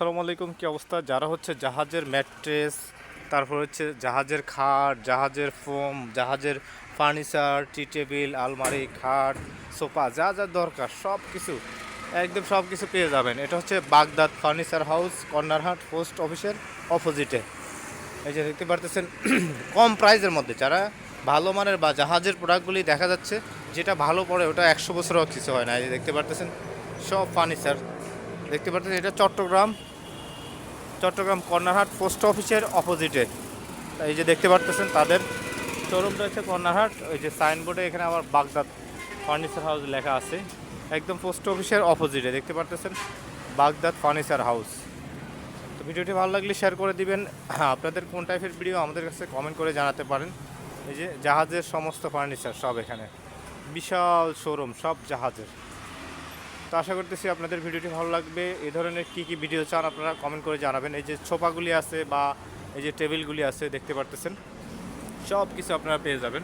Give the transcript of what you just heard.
আসসালামু আলাইকুম, কি অবস্থা? যারা হচ্ছে জাহাজের ম্যাট্রেস, তারপর হচ্ছে জাহাজের খাট, জাহাজের ফোম, জাহাজের ফার্নিচার, টি টেবিল, আলমারি, খাট, সোফা, যা যা দরকার সব কিছু একদম সব কিছু পেয়ে যাবেন। এটা হচ্ছে Baghdad furniture house Cornerhat post অফিসের অপোজিটে। এই যে দেখতে পারতেছেন, কম প্রাইসের মধ্যে, যারা ভালো মানের বা জাহাজের প্রোডাক্টগুলি দেখা যাচ্ছে, যেটা ভালো পড়ে, ওটা একশো বছরও কিছু হয় না। এই যে দেখতে পারতেছেন, সব ফার্নিচার দেখতে পাচ্ছেন এটা চট্টগ্রাম চট্টগ্রাম কর্নারহাট পোস্ট অফিসের অপোজিটে। এই যে দেখতে পারতেছেন তাদের শোরুম রয়েছে কর্নারহাট ওই যে সাইনবোর্ডে এখানে আবার বাগদাদ ফার্নিচার হাউস লেখা আছে। একদম পোস্ট অফিসের অপোজিটে, দেখতে পারতেছেন বাগদাদ ফার্নিচার হাউস তো ভিডিওটি ভালো লাগলে শেয়ার করে দিবেন। হ্যাঁ আপনাদের কোন টাইপের ভিডিও আমাদের কাছে কমেন্ট করে জানাতে পারেন। এই যে জাহাজের সমস্ত ফার্নিচার সব এখানে। বিশাল শোরুম সব জাহাজের। তো আশা করতেছি আপনাদের ভিডিওটি ভালো লাগবে। এ ধরনের কী কী ভিডিও চান আপনারা কমেন্ট করে জানাবেন। এই যে ছোপাগুলি আছে বা এই যে টেবিলগুলি আছে, দেখতে পারতেছেন। সব কিছু আপনারা পেয়ে যাবেন।